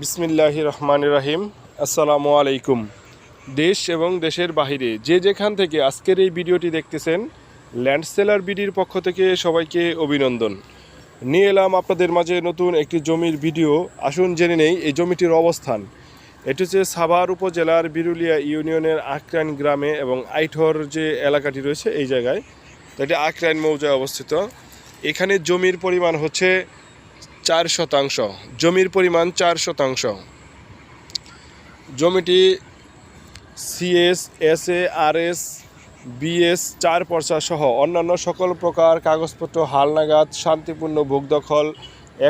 বিসমিল্লাহ রহমান রাহিম। আসসালামু আলাইকুম। দেশ এবং দেশের বাহিরে যে যেখান থেকে আজকের এই ভিডিওটি দেখতেছেন ল্যান্ডসেলার বিডির পক্ষ থেকে সবাইকে অভিনন্দন। নিয়ে এলাম আপনাদের মাঝে নতুন একটি জমির ভিডিও। আসুন জেনে নেই এই জমিটির অবস্থান। এটি হচ্ছে সাভার উপজেলার বিরুলিয়া ইউনিয়নের আক্রাইন গ্রামে এবং আইঠর যে এলাকাটি রয়েছে এই জায়গায় এটি আক্রাইন মৌজায় অবস্থিত। এখানে জমির পরিমাণ হচ্ছে চার শতাংশ, জমির পরিমাণ চার শতাংশ। জমিটি CS S A R S BS চার পর্চা সহ অন্যান্য সকল প্রকার কাগজপত্র, হালনাগাদ, শান্তিপূর্ণ, ভোগদখল,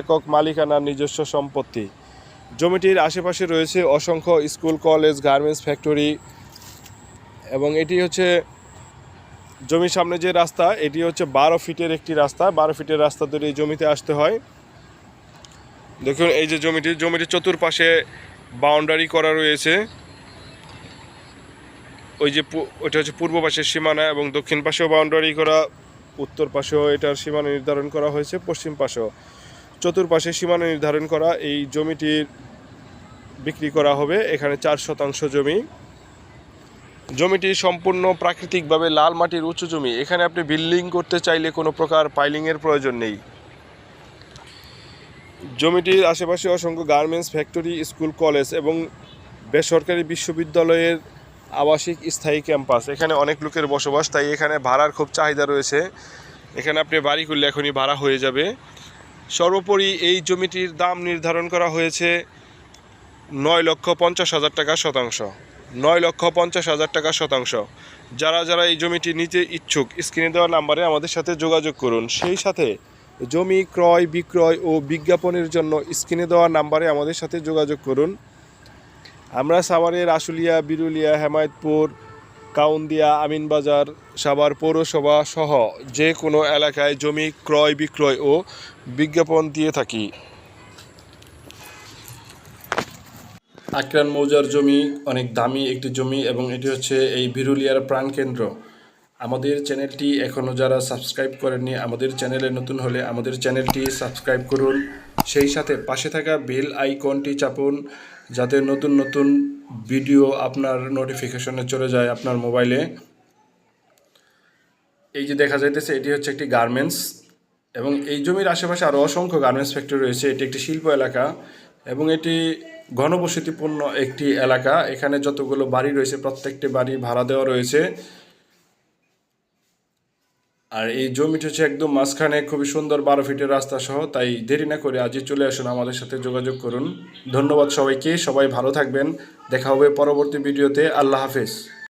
একক মালিকানার নিজস্ব সম্পত্তি। জমিটির আশেপাশে রয়েছে অসংখ্য স্কুল, কলেজ, গার্মেন্টস ফ্যাক্টরি এবং এটি হচ্ছে জমির সামনে যে রাস্তা, এটি হচ্ছে বারো ফিটের একটি রাস্তা। বারো ফিটের রাস্তা ধরে জমিতে আসতে হয়। দেখুন, এই যে জমিটি জমিটির চতুর্পাশে বাউন্ডারি করা রয়েছে। ওই যে ওইটা হচ্ছে পূর্ব পাশের সীমানা এবং দক্ষিণ পাশেও বাউন্ডারি করা, উত্তর পাশেও এটার সীমানা নির্ধারণ করা হয়েছে, পশ্চিম পাশেও। চতুর্পাশে সীমানা নির্ধারণ করা, এই জমিটির বিক্রি করা হবে, এখানে চার শতাংশ জমি। জমিটি সম্পূর্ণ প্রাকৃতিকভাবে লাল মাটির উঁচু জমি, এখানে আপনি বিল্ডিং করতে চাইলে কোনো প্রকার পাইলিংয়ের প্রয়োজন নেই। জমিটির আশেপাশে অসংখ্য গার্মেন্টস, ফ্যাক্টরি, স্কুল, কলেজ এবং বেসরকারি বিশ্ববিদ্যালয়ের আবাসিক স্থায়ী ক্যাম্পাস। এখানে অনেক লোকের বসবাস, তাই এখানে ভাড়ার খুব চাহিদা রয়েছে। এখানে আপনি বাড়ি করলে এখনই ভাড়া হয়ে যাবে। সর্বোপরি এই জমিটির দাম নির্ধারণ করা হয়েছে নয় লক্ষ পঞ্চাশ হাজার টাকা শতাংশ। নয় লক্ষ পঞ্চাশ হাজার টাকা শতাংশ। যারা যারা এই জমিটি নিতে ইচ্ছুক, স্ক্রিনে দেওয়া নাম্বারে আমাদের সাথে যোগাযোগ করুন। সেই সাথে জমি ক্রয়, বিক্রয় ও বিজ্ঞাপনের জন্য স্ক্রিনে দেওয়া নাম্বারে আমাদের সাথে যোগাযোগ করুন। আমরা সাভারের আশুলিয়া, বিরুলিয়া, হেমায়তপুর, কাউন্দিয়া, আমিনবাজার, সাভার পৌরসভা সহ যে কোনো এলাকায় জমি ক্রয়, বিক্রয় ও বিজ্ঞাপন দিয়ে থাকি। আক্রান মৌজার জমি, অনেক দামি একটি জমি এবং এটি হচ্ছে এই বিরুলিয়ার প্রাণকেন্দ্র। আমাদের চ্যানেলটি এখনও যারা সাবস্ক্রাইব করেননি, আমাদের চ্যানেলে নতুন হলে আমাদের চ্যানেলটি সাবস্ক্রাইব করুন। সেই সাথে পাশে থাকা বেল আইকনটি চাপুন, যাতে নতুন নতুন ভিডিও আপনার নোটিফিকেশনে চলে যায় আপনার মোবাইলে। এই যে দেখা যাইতেছে, এটি হচ্ছে একটি গার্মেন্টস এবং এই জমির আশেপাশে আরও অসংখ্য গার্মেন্টস ফ্যাক্টরি রয়েছে। এটি একটি শিল্প এলাকা এবং এটি ঘনবসতিপূর্ণ একটি এলাকা। এখানে যতগুলো বাড়ি রয়েছে, প্রত্যেকটি বাড়ি ভাড়া দেওয়া রয়েছে। আর এই জমিটি হচ্ছে একদম মাঝখানে খুবই সুন্দর বারো ফিটের রাস্তা সহ, তাই দেরি না করে আজই চলে আসুন আমাদের সাথে যোগাযোগ করুন। ধন্যবাদ সবাইকে, সবাই ভালো থাকবেন। দেখা হবে পরবর্তী ভিডিওতে। আল্লাহ হাফেজ।